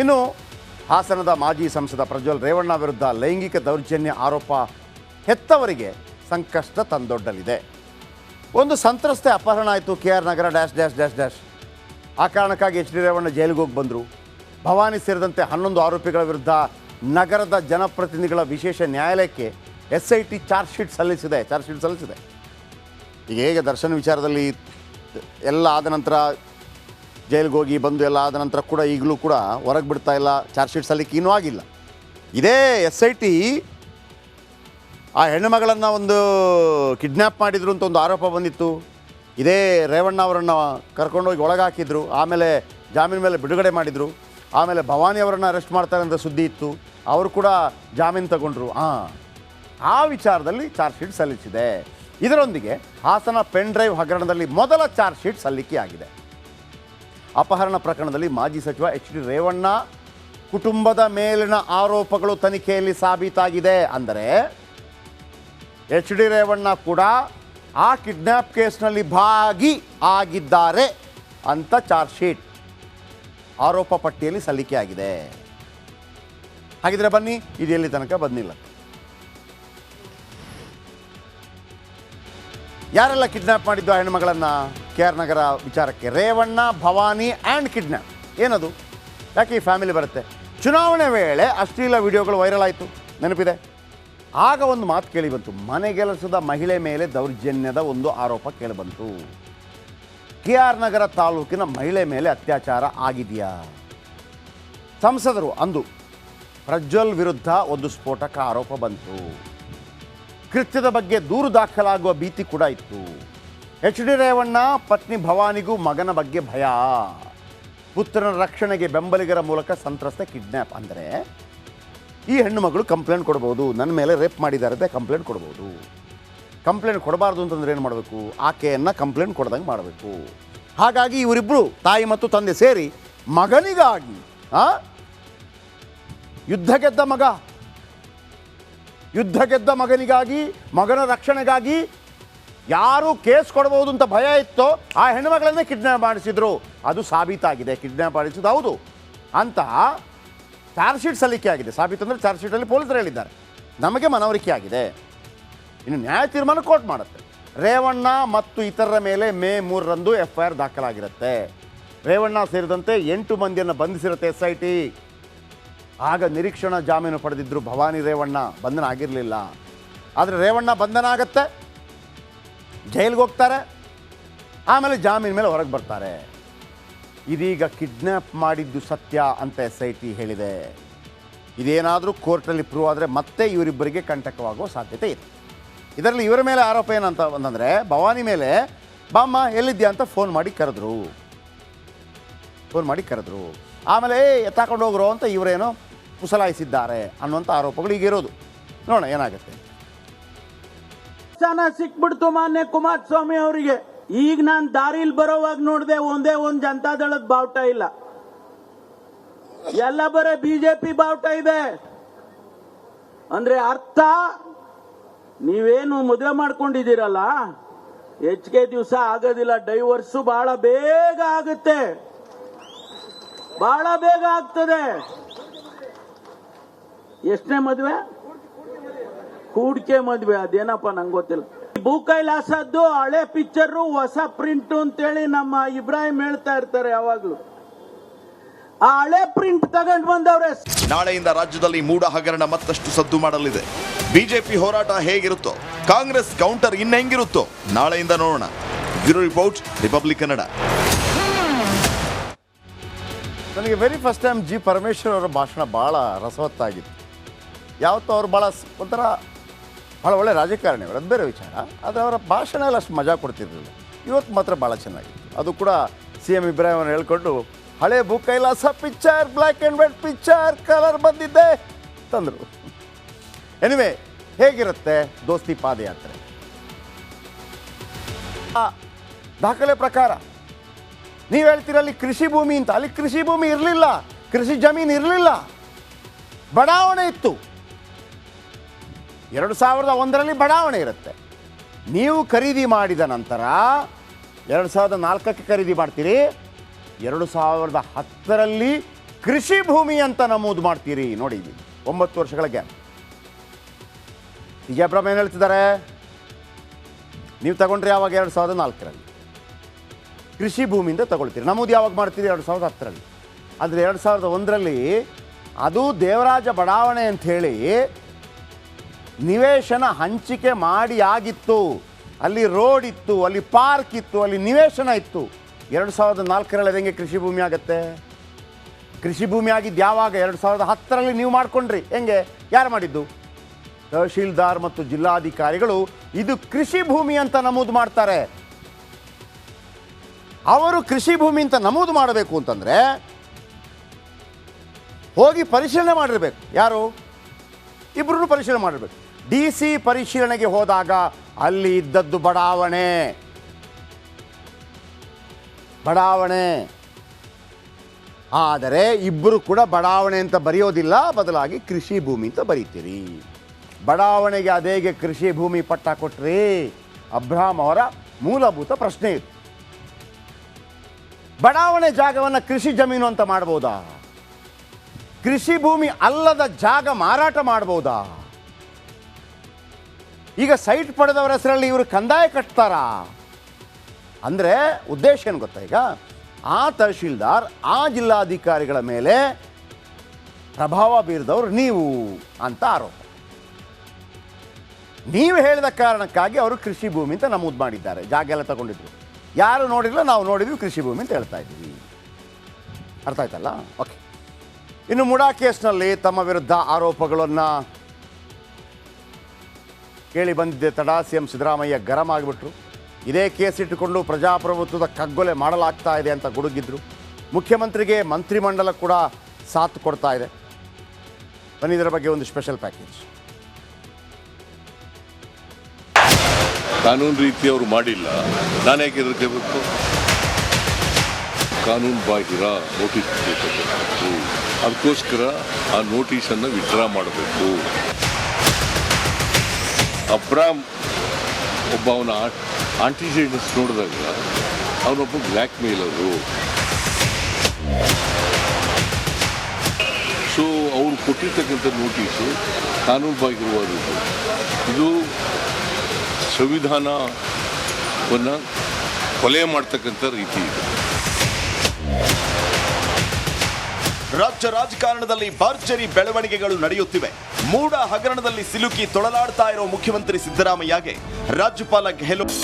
ಇನ್ನು ಹಾಸನದ ಮಾಜಿ ಸಂಸದ ಪ್ರಜ್ವಲ್ ರೇವಣ್ಣ ವಿರುದ್ಧ ಲೈಂಗಿಕ ದೌರ್ಜನ್ಯ ಆರೋಪ ಹೆತ್ತವರಿಗೆ ಸಂಕಷ್ಟ ತಂದೊಡ್ಡಲಿದೆ. ಒಂದು ಸಂತ್ರಸ್ತೆ ಅಪಹರಣ ಆಯಿತು. K R Nagar dash dash dash dash. ಆ ಕಾರಣಕ್ಕಾಗಿ ಎಚ್ ಡಿ ರೇವಣ್ಣ ಜೈಲಿಗೆ ಹೋಗಿ ಬಂದರು. ಭವಾನಿ ಸೇರಿದಂತೆ ಹನ್ನೊಂದು ಆರೋಪಿಗಳ ವಿರುದ್ಧ ನಗರದ ಜನಪ್ರತಿನಿಧಿಗಳ ವಿಶೇಷ ನ್ಯಾಯಾಲಯಕ್ಕೆ S I T charge sheet ಸಲ್ಲಿಸಿದೆ, ಚಾರ್ಜ್ ಶೀಟ್ ಸಲ್ಲಿಸಿದೆ. ಈಗ ಹೇಗೆ ದರ್ಶನ ವಿಚಾರದಲ್ಲಿ ಎಲ್ಲ ಆದ ನಂತರ ಜೈಲಿಗೆ ಹೋಗಿ ಬಂದು ಎಲ್ಲ ಆದ ನಂತರ ಕೂಡ ಈಗಲೂ ಕೂಡ ಹೊರಗೆ ಬಿಡ್ತಾ ಇಲ್ಲ, ಚಾರ್ಜ್ ಶೀಟ್ ಸಲ್ಲಿಕ್ಕೆ ಇನ್ನೂ ಆಗಿಲ್ಲ. ಇದೇ ಎಸ್ ಐ ಟಿ ಆ ಹೆಣ್ಣುಮಗಳನ್ನು ಒಂದು ಕಿಡ್ನ್ಯಾಪ್ ಮಾಡಿದ್ರು ಅಂತ ಒಂದು ಆರೋಪ ಬಂದಿತ್ತು. ಇದೇ ರೇವಣ್ಣ ಅವರನ್ನು ಕರ್ಕೊಂಡೋಗಿ ಒಳಗೆ ಹಾಕಿದ್ರು ಆಮೇಲೆ ಜಾಮೀನು ಮೇಲೆ ಬಿಡುಗಡೆ ಮಾಡಿದರು, ಆಮೇಲೆ ಭವಾನಿ ಅವರನ್ನು ಅರೆಸ್ಟ್ ಮಾಡ್ತಾರೆ ಅಂತ ಸುದ್ದಿ ಇತ್ತು. ಅವರು ಕೂಡ ಜಾಮೀನು ತಗೊಂಡ್ರು. ಹಾಂ ಆ ವಿಚಾರದಲ್ಲಿ ಚಾರ್ಜ್ ಶೀಟ್ ಸಲ್ಲಿಸಿದೆ. ಇದರೊಂದಿಗೆ ಹಾಸನ ಪೆನ್ ಡ್ರೈವ್ ಹಗರಣದಲ್ಲಿ ಮೊದಲ ಚಾರ್ಜ್ ಶೀಟ್ ಸಲ್ಲಿಕೆ ಆಗಿದೆ ಅಪಹರಣ ಪ್ರಕರಣದಲ್ಲಿ ಮಾಜಿ ಸಚಿವ ಎಚ್ ಡಿ ರೇವಣ್ಣ ಕುಟುಂಬದ ಮೇಲಿನ ಆರೋಪಗಳು ತನಿಖೆಯಲ್ಲಿ ಸಾಬೀತಾಗಿದೆ ಅಂದರೆ ಎಚ್ ಡಿ ರೇವಣ್ಣ ಕೂಡ ಆ ಕಿಡ್ನ್ಯಾಪ್ ಕೇಸ್ನಲ್ಲಿ ಭಾಗಿ ಆಗಿದ್ದಾರೆ ಅಂತ ಚಾರ್ಜ್ ಶೀಟ್ ಆರೋಪ ಪಟ್ಟಿಯಲ್ಲಿ ಸಲ್ಲಿಕೆ ಆಗಿದೆ. ಹಾಗಿದ್ರೆ ಬನ್ನಿ, ಇದು ಎಲ್ಲಿ ತನಕ ಬಂದಿಲ್ಲ. ಯಾರೆಲ್ಲ ಕಿಡ್ನ್ಯಾಪ್ ಮಾಡಿದ್ದು ಆ ಹೆಣ್ಮಗಳನ್ನು ಕೆ ಆರ್ ನಗರ ವಿಚಾರಕ್ಕೆ ರೇವಣ್ಣ, ಭವಾನಿ ಆ್ಯಂಡ್ ಕಿಡ್ನಾಪ್. ಏನದು? ಯಾಕೆ ಈ ಫ್ಯಾಮಿಲಿ ಬರುತ್ತೆ? ಚುನಾವಣೆ ವೇಳೆ ಅಶ್ಲೀಲ ವಿಡಿಯೋಗಳು ವೈರಲ್ ಆಯಿತು. ನೆನಪಿದೆ? ಆಗ ಒಂದು ಮಾತು ಕೇಳಿ ಬಂತು. ಮನೆಗೆಲಸದ ಮಹಿಳೆ ಮೇಲೆ ದೌರ್ಜನ್ಯದ ಒಂದು ಆರೋಪ ಕೇಳಿಬಂತು ಕೆ ಆರ್ ನಗರ ತಾಲೂಕಿನ ಮಹಿಳೆ ಮೇಲೆ ಅತ್ಯಾಚಾರ ಆಗಿದೆಯಾ? ಸಂಸದರು ಅಂದು, ಪ್ರಜ್ವಲ್ ವಿರುದ್ಧ ಒಂದು ಸ್ಫೋಟಕ ಆರೋಪ ಬಂತು. ಕೃತ್ಯದ ಬಗ್ಗೆ ದೂರು ದಾಖಲಾಗುವ ಭೀತಿ ಕೂಡ ಇತ್ತು. ಎಚ್ ಡಿ ರೇವಣ್ಣ ಪತ್ನಿ ಭವಾನಿಗೂ ಮಗನ ಬಗ್ಗೆ ಭಯ. ಪುತ್ರನ ರಕ್ಷಣೆಗೆ ಬೆಂಬಲಿಗರ ಮೂಲಕ ಸಂತ್ರಸ್ತ ಕಿಡ್ನ್ಯಾಪ್ ಅಂದರೆ ಈ ಹೆಣ್ಣು ಮಗಳು ಕಂಪ್ಲೇಂಟ್ ಕೊಡ್ಬೋದು, ನನ್ನ ಮೇಲೆ ರೇಪ್ ಮಾಡಿದ್ದಾರೆ ಅಂತ ಕಂಪ್ಲೇಂಟ್ ಕೊಡ್ಬೋದು. ಕಂಪ್ಲೇಂಟ್ ಕೊಡಬಾರ್ದು ಅಂತಂದ್ರೆ ಏನು ಮಾಡಬೇಕು? ಆಕೆಯನ್ನು ಕಂಪ್ಲೇಂಟ್ ಕೊಡ್ದಂಗೆ ಮಾಡಬೇಕು. ಹಾಗಾಗಿ ಇವರಿಬ್ಬರು ತಾಯಿ ಮತ್ತು ತಂದೆ ಸೇರಿ ಮಗನಿಗಾಗಿ, ಆ, ಯುದ್ಧ ಗೆದ್ದ ಮಗ, ಯುದ್ಧ ಗೆದ್ದ ಮಗನಿಗಾಗಿ, ಮಗನ ರಕ್ಷಣೆಗಾಗಿ ಯಾರು ಕೇಸ್ ಕೊಡಬಹುದು ಅಂತ ಭಯ ಇತ್ತೋ ಆ ಹೆಣ್ಮಗಳನ್ನೇ ಕಿಡ್ನಾಪ್ ಮಾಡಿಸಿದ್ರು. ಅದು ಸಾಬೀತಾಗಿದೆ, ಕಿಡ್ನಾಪ್ ಮಾಡಿಸಿದ್ದು ಹೌದು. ಅಂತ ಚಾರ್ಜ್ ಶೀಟ್ ಸಲ್ಲಿಕೆ ಆಗಿದೆ. ಸಾಬೀತು ಅಂದರೆ ಚಾರ್ಜ್ ಶೀಟಲ್ಲಿ ಪೊಲೀಸರು ಹೇಳಿದ್ದಾರೆ. ನಮಗೆ ಮನವರಿಕೆ ಆಗಿದೆ. ಇನ್ನು ನ್ಯಾಯ ತೀರ್ಮಾನ ಕೋರ್ಟ್ ಮಾಡುತ್ತೆ. ರೇವಣ್ಣ ಮತ್ತು ಇತರರ ಮೇಲೆ ಮೇ ಮೂರರಂದು ಎಫ್ ಐ ಆರ್ ದಾಖಲಾಗಿರುತ್ತೆ. ರೇವಣ್ಣ ಸೇರಿದಂತೆ ಎಂಟು ಮಂದಿಯನ್ನು ಬಂಧಿಸಿರುತ್ತೆ ಎಸ್ ಐ ಟಿ ಆಗ ನಿರೀಕ್ಷಣಾ ಜಾಮೀನು ಪಡೆದಿದ್ದರು ಭವಾನಿ ರೇವಣ್ಣ. ಬಂಧನ ಆಗಿರಲಿಲ್ಲ. ಆದರೆ ರೇವಣ್ಣ ಬಂಧನ ಆಗತ್ತೆ. ಜೈಲಿಗೆ ಹೋಗ್ತಾರೆ ಆಮೇಲೆ ಜಾಮೀನ್ ಮೇಲೆ ಹೊರಗೆ ಬರ್ತಾರೆ. ಇದೀಗ ಕಿಡ್ನ್ಯಾಪ್ ಮಾಡಿದ್ದು ಸತ್ಯ ಅಂತ ಎಸ್ ಐ ಟಿ ಹೇಳಿದೆ. ಇದೇನಾದರೂ ಕೋರ್ಟಲ್ಲಿ ಪ್ರೂವ್ ಆದರೆ ಮತ್ತೆ ಇವರಿಬ್ಬರಿಗೆ ಕಂಟಕವಾಗುವ ಸಾಧ್ಯತೆ ಇದೆ. ಇದರಲ್ಲಿ ಇವರ ಮೇಲೆ ಆರೋಪ ಏನಂತ ಅಂತಂದರೆ ಭವಾನಿ ಮೇಲೆ ಬಾಮ್ಮ ಎಲ್ಲಿದ್ಯಾ ಅಂತ ಫೋನ್ ಮಾಡಿ ಕರೆದ್ರು. ಫೋನ್ ಮಾಡಿ ಕರೆದ್ರು. ಆಮೇಲೆ "ಏ, ಎತ್ತಾಕೊಂಡು ಹೋಗ್ರು ಅಂತ ಇವರೇನೋ ಕುಸಲಾಯಿಸಿದ್ದಾರೆ ಅನ್ನುವಂಥ ಆರೋಪಗಳು ಈಗಿರೋದು. ನೋಡೋಣ ಏನಾಗುತ್ತೆ. ಸ್ಥಾನ ಸಿಕ್ಬಿಡ್ತು ಮಾನ್ಯ ಕುಮಾರಸ್ವಾಮಿ ಅವರಿಗೆ. ಈಗ ನಾನ್ ದಾರಿಲ್ ಬರೋವಾಗ ನೋಡಿದೆ ಒಂದೇ ಒಂದ್ ಜನತಾದಳದ ಬಾವುಟ ಇಲ್ಲ. ಎಲ್ಲ ಬರೇ ಬಿಜೆಪಿ ಬಾವುಟ ಇದೆ. ಅಂದ್ರೆ ಅರ್ಥ? ನೀವೇನು ಮದುವೆ ಮಾಡ್ಕೊಂಡಿದ್ದೀರಲ್ಲ? ಹೆಚ್ಚಿಗೆ ದಿವಸ ಆಗೋದಿಲ್ಲ. ಡೈವರ್ಸ್ ಬಹಳ ಬೇಗ ಆಗುತ್ತೆ. ಬಹಳ ಬೇಗ ಆಗ್ತದೆ. ಎಷ್ಟನೇ ಮದುವೆ? ಕೂಡ್ಕೆ ಮದ್ವೆ ಅದೇನಪ್ಪ ನಂಗೆ ಗೊತ್ತಿಲ್ಲ. ಭೂ ಕೈಲಾಸದ್ದು ಹಳೆ ಪಿಕ್ಚರು ಹೊಸ ಪ್ರಿಂಟ್ ಅಂತೇಳಿ ನಮ್ಮ ಇಬ್ರಾಹಿಂ ಹೇಳ್ತಾ ಇರ್ತಾರೆ ಯಾವಾಗ್ಲೂ. ಆ ಹಳೆ ಪ್ರಿಂಟ್ ತಗೊಂಡ್ ಬಂದವ್ರೆ. ನಾಳೆಯಿಂದ ರಾಜ್ಯದಲ್ಲಿ ಮೂಡ ಹಗರಣ ಮತ್ತಷ್ಟು ಸದ್ದು ಮಾಡಲಿದೆ. ಬಿಜೆಪಿ ಹೋರಾಟ ಹೇಗಿರುತ್ತೋ ಕಾಂಗ್ರೆಸ್ ಕೌಂಟರ್ ಇನ್ನೆಂಗಿರುತ್ತೋ ನಾಳೆಯಿಂದ ನೋಡೋಣ. ಬ್ಯೂರೋ ರಿಪೋರ್ಟ್ ರಿಪಬ್ಲಿಕ್ ಕನ್ನಡ ನನಗೆ very first time G Parameshwar ಅವರ ಭಾಷಣ ಭಾಳ ರಸವತ್ತಾಗಿತ್ತು ಯಾವತ್ತೂ ಅವ್ರು ಭಾಳ ಸ್- ಒಂಥರ ಭಾಳ ಒಳ್ಳೆ ರಾಜಕಾರಣಿ ಅವರು ಅದು ಬೇರೆ ವಿಚಾರ. ಆದರೆ ಅವರ ಭಾಷಣ ಎಲ್ಲ ಅಷ್ಟು ಮಜಾ ಕೊಡ್ತಿರಲಿಲ್ಲ. ಇವತ್ತು ಮಾತ್ರ ಭಾಳ ಚೆನ್ನಾಗಿತ್ತು. ಅದು ಕೂಡ ಸಿ ಎಂ ಇಬ್ರಾಹಿಂ ಅವರು ಹೇಳ್ಕೊಂಡು, ಹಳೆ book Kailasa picture black and white picture, colour ಬಂದಿದ್ದೆ, ತಂದರು. ಎನಿವೆ ಹೇಗಿರುತ್ತೆ ದೋಸ್ತಿ ಪಾದಯಾತ್ರೆ? ದಾಖಲೆ ಪ್ರಕಾರ, ನೀವು ಹೇಳ್ತೀರ ಅಲ್ಲಿ ಕೃಷಿ ಭೂಮಿ ಅಂತ. ಅಲ್ಲಿ ಕೃಷಿ ಭೂಮಿ ಇರಲಿಲ್ಲ. ಕೃಷಿ ಜಮೀನು ಇರಲಿಲ್ಲ. ಬಡಾವಣೆ ಇತ್ತು. ಎರಡು ಸಾವಿರದ ಒಂದರಲ್ಲಿ ಬಡಾವಣೆ ಇರುತ್ತೆ. ನೀವು ಖರೀದಿ ಮಾಡಿದ ನಂತರ ಎರಡು ಸಾವಿರದ ನಾಲ್ಕಕ್ಕೆ ಖರೀದಿ ಮಾಡ್ತೀರಿ, ಎರಡು ಸಾವಿರದ ಹತ್ತರಲ್ಲಿ ಕೃಷಿ ಭೂಮಿ ಅಂತ ನಮೂದು ಮಾಡ್ತೀರಿ. ನೋಡಿ, ಒಂಬತ್ತು ವರ್ಷಗಳ ಗ್ಯಾಪ್. ವಿಜಯಪ್ರಭ ಏನು ಹೇಳ್ತಿದ್ದಾರೆ? ನೀವು ತಗೊಂಡ್ರೆ ಯಾವಾಗ? ಎರಡು ಸಾವಿರದ ನಾಲ್ಕರಲ್ಲಿ. ಕೃಷಿ ಭೂಮಿಯಿಂದ ತಗೊಳ್ತೀರಿ. ನಮೂದು ಯಾವಾಗ ಮಾಡ್ತೀರಿ? ಎರಡು ಸಾವಿರದ ಹತ್ತರಲ್ಲಿ. ಆದರೆ ಎರಡು ಸಾವಿರದ ಒಂದರಲ್ಲಿ ಅದು ದೇವರಾಜ ಬಡಾವಣೆ ಅಂಥೇಳಿ ನಿವೇಶನ ಹಂಚಿಕೆ ಮಾಡಿ ಆಗಿತ್ತು ಅಲ್ಲಿ ರೋಡ್ ಇತ್ತು, ಅಲ್ಲಿ ಪಾರ್ಕ್ ಇತ್ತು, ಅಲ್ಲಿ ನಿವೇಶನ ಇತ್ತು. ಎರಡು ಸಾವಿರದ ನಾಲ್ಕರಲ್ಲಿ ಹೆಂಗೆ ಕೃಷಿ ಭೂಮಿ ಆಗತ್ತೆ. ಕೃಷಿ ಭೂಮಿ ಆಗಿದ್ದು ಯಾವಾಗ? ಎರಡು ಸಾವಿರದ ಹತ್ತರಲ್ಲಿ ನೀವು ಮಾಡ್ಕೊಂಡ್ರಿ. ಹೆಂಗೆ? ಯಾರು ಮಾಡಿದ್ದು? ತಹಶೀಲ್ದಾರ್ ಮತ್ತು ಜಿಲ್ಲಾಧಿಕಾರಿಗಳು ಇದು ಕೃಷಿ ಭೂಮಿ ಅಂತ ನಮೂದು ಮಾಡ್ತಾರೆ. ಅವರು ಕೃಷಿ ಭೂಮಿ ಅಂತ ನಮೂದು ಮಾಡಬೇಕು ಅಂತಂದರೆ ಹೋಗಿ ಪರಿಶೀಲನೆ ಮಾಡಿರಬೇಕು. ಯಾರು? ಇಬ್ಬರೂ ಪರಿಶೀಲನೆ ಮಾಡಿರ್ಬೇಕು. ಡಿ ಸಿ ಪರಿಶೀಲನೆಗೆ ಹೋದಾಗ ಅಲ್ಲಿ ಇದ್ದದ್ದು ಬಡಾವಣೆ. ಬಡಾವಣೆ. ಆದರೆ ಇಬ್ಬರು ಕೂಡ ಬಡಾವಣೆ ಅಂತ ಬರೆಯೋದಿಲ್ಲ, ಬದಲಾಗಿ ಕೃಷಿ ಭೂಮಿ ಅಂತ ಬರೀತೀರಿ. ಬಡಾವಣೆಗೆ ಅದೇಗೆ ಕೃಷಿ ಭೂಮಿ ಪಟ್ಟ ಕೊಟ್ರಿ ಅಬ್ರಾಹಂ ಅವರ ಮೂಲಭೂತ ಪ್ರಶ್ನೆ ಇತ್ತು. ಬಡಾವಣೆ ಜಾಗವನ್ನು ಕೃಷಿ ಜಮೀನು ಅಂತ ಮಾಡ್ಬೋದಾ? ಕೃಷಿ ಭೂಮಿ ಅಲ್ಲದ ಜಾಗ ಮಾರಾಟ ಮಾಡ್ಬೋದಾ? ಈಗ ಸೈಟ್ ಪಡೆದವರ ಹೆಸರಲ್ಲಿ ಇವರು ಕಂದಾಯ ಕಟ್ತಾರಾ? ಅಂದರೆ ಉದ್ದೇಶ ಏನು ಗೊತ್ತಾ ಈಗ? ಆ ತಹಶೀಲ್ದಾರ್, ಆ ಜಿಲ್ಲಾಧಿಕಾರಿಗಳ ಮೇಲೆ ಪ್ರಭಾವ ಬೀರಿದವರು ನೀವು ಅಂತ ಆರೋಪ. ನೀವು ಹೇಳಿದ ಕಾರಣಕ್ಕಾಗಿ ಅವರು ಕೃಷಿ ಭೂಮಿ ಅಂತ ನಮೂದು ಮಾಡಿದ್ದಾರೆ. ಜಾಗ ಎಲ್ಲ ತಗೊಂಡಿದ್ರು. ಯಾರು ನೋಡಿಲ್ಲ ನಾವು ನೋಡಿದ್ವಿ, ಕೃಷಿ ಭೂಮಿ ಅಂತ ಹೇಳ್ತಾ ಇದ್ದೀವಿ. ಅರ್ಥ ಆಯ್ತಲ್ಲ? ಓಕೆ. ಇನ್ನು ಮುಡಾ ಕೇಸ್ನಲ್ಲಿ ತಮ್ಮ ವಿರುದ್ಧ ಆರೋಪಗಳನ್ನು ಕೇಳಿ ಬಂದಿದ್ದೆ ತಡ, ಸಿ ಎಂ ಸಿದ್ದರಾಮಯ್ಯ ಗರಂ ಆಗಿಬಿಟ್ರು. ಇದೇ ಕೇಸ್ ಇಟ್ಟುಕೊಂಡು ಪ್ರಜಾಪ್ರಭುತ್ವದ ಕಗ್ಗೊಲೆ ಮಾಡಲಾಗ್ತಾ ಇದೆ ಅಂತ ಗುಡುಗಿದ್ರು. ಮುಖ್ಯಮಂತ್ರಿಗೆ ಮಂತ್ರಿಮಂಡಲ ಕೂಡ ಸಾಥ್ ಕೊಡ್ತಾ ಇದೆ. ಬನ್ನಿ ಇದರ ಬಗ್ಗೆ ಒಂದು ಸ್ಪೆಷಲ್ ಪ್ಯಾಕೇಜ್. ಕಾನೂನು ರೀತಿ ಅವರು ಮಾಡಿಲ್ಲ. ನಾನು ಯಾಕೆ ಕಾನೂನು ಬಾಹಿರ ನೋಟಿಸ್ ಅದಕ್ಕೋಸ್ಕರ ಆ ನೋಟಿಸನ್ನು ವಿಡ್ರಾ ಮಾಡಬೇಕು. ಅಬ್ರಾಮ್ ಒಬ್ಬ ಅವನ ಆಂಟಿಜೆಂಟ್ಸ್ ನೋಡಿದಾಗ ಅವನೊಬ್ಬ ಬ್ಲ್ಯಾಕ್ ಮೇಲರು ಸೊ ಅವರು ಕೊಟ್ಟಿರ್ತಕ್ಕಂಥ ನೋಟೀಸು ಕಾನೂನು ಬಾಹಿರವಾದದ್ದು ಇದು ಸಂವಿಧಾನವನ್ನು ಕೊಲೆ ಮಾಡ್ತಕ್ಕಂಥ ರೀತಿ ಇದೆ. ರಾಜ್ಯ ರಾಜಕಾರಣದಲ್ಲಿ ಭರ್ಜರಿ ಬೆಳವಣಿಗೆಗಳು ನಡೆಯುತ್ತಿವೆ. ಮೂಡ ಹಗರಣದಲ್ಲಿ ಸಿಲುಕಿ ತೊಳಲಾಡ್ತಾ ಇರೋ ಮುಖ್ಯಮಂತ್ರಿ ಸಿದ್ದರಾಮಯ್ಯಗೆ ರಾಜ್ಯಪಾಲ ಗೆಹ್ಲೋಟ್